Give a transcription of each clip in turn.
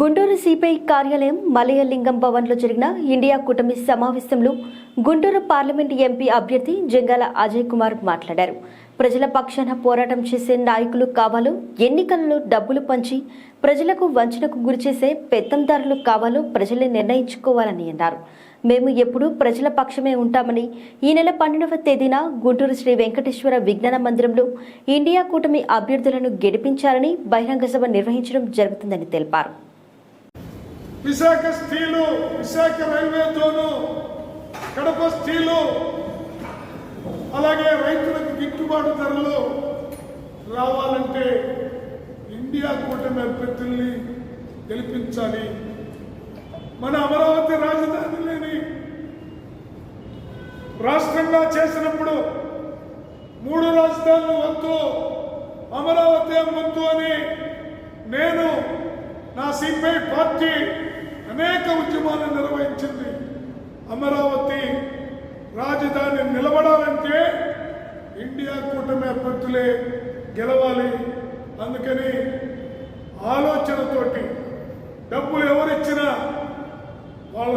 Guntur CPI కార్యాలయం మలయలింగం భవన్లో జరిగిన ఇండియా కూటమి సమావేశంలో గుంటూరు పార్లమెంటు ఎంపీ అభ్యర్థి జంగాల అజయ్ కుమార్ మాట్లాడారు. ప్రజల పక్షాన పోరాటం చేసే నాయకులు కావాలో ఎన్నికలలో డబ్బులు పంచి ప్రజలకు వంచనకు గురిచేసే పెత్తందారులు కావాలో ప్రజలే నిర్ణయించుకోవాలని అన్నారు. మేము ఎప్పుడూ ప్రజల పక్షమే ఉంటామని ఈ నెల పన్నెండవ తేదీన గుంటూరు శ్రీ వెంకటేశ్వర విజ్ఞాన మందిరంలో ఇండియా కూటమి అభ్యర్థులను గెలిపించాలని బహిరంగ సభ నిర్వహించడం జరుగుతుందని తెలిపారు. Visakha steel Visakha railway zone Kadapa steel అలాగే రైతులకు గిట్టుబాటు ధరలు రావాలంటే ఇండియా కూటమి అభ్యర్థుల్ని గెలిపించాలి. మన అమరావతి రాజధాని లేని రాష్ట్రంగా చేసినప్పుడు మూడు రాజధానులు వద్దు అమరావతి వద్దు అని నేను నా సిపిఐ పార్టీ తీర్మానం నిర్వహించింది. అమరావతి రాజధాని నిలబడాలంటే ఇండియా కూటమి అభ్యర్థులే గెలవాలి. అందుకని ఆలోచనతోటి డబ్బులు ఎవరిచ్చినా వాళ్ళ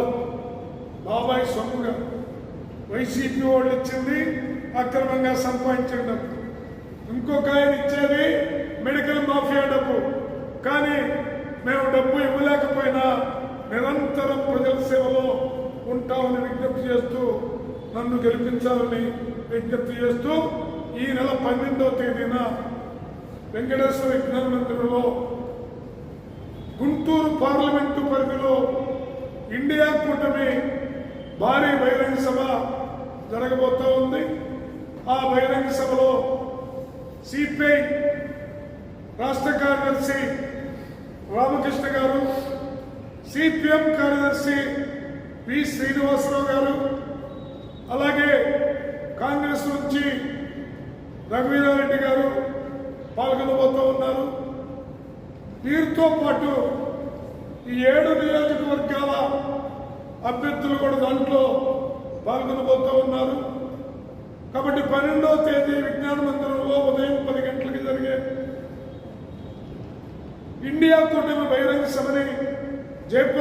బాబాయ్ సొమ్ముగా వైసీపీ వాళ్ళు ఇచ్చింది అక్రమంగా సంపాదించిన డబ్బు. ఇంకొక ఆయన ఇచ్చేది మెడికల్ మాఫియా డబ్బు. కానీ మేము డబ్బు ఇవ్వలేకపోయినా నిరంతరం ప్రజల సేవలో ఉంటామని విజ్ఞప్తి చేస్తూ నన్ను గెలిపించాలని విజ్ఞప్తి చేస్తూ ఈ నెల పన్నెండవ తేదీన వెంకటేశ్వర విజ్ఞాన మందిరంలో గుంటూరు పార్లమెంటు పరిధిలో ఇండియా కూటమి భారీ బహిరంగ సభ జరగబోతూ ఉంది. ఆ బహిరంగ సభలో సిపిఐ రాష్ట్ర కార్యదర్శి రామకృష్ణ గారు సిపిఎం కార్యదర్శి పి శ్రీనివాసరావు గారు అలాగే కాంగ్రెస్ నుంచి రఘువీరారెడ్డి గారు పాల్గొనబోతూ ఉన్నారు. వీరితో పాటు ఈ ఏడు నియోజకవర్గాల అభ్యర్థులు కూడా దాంట్లో పాల్గొనబోతూ ఉన్నారు. కాబట్టి పన్నెండవ తేదీ విజ్ఞాన మందిరంలో ఉదయం పది గంటలకు జరిగే ఇండియా కూటమి బహిరంగ సభని జైపూర్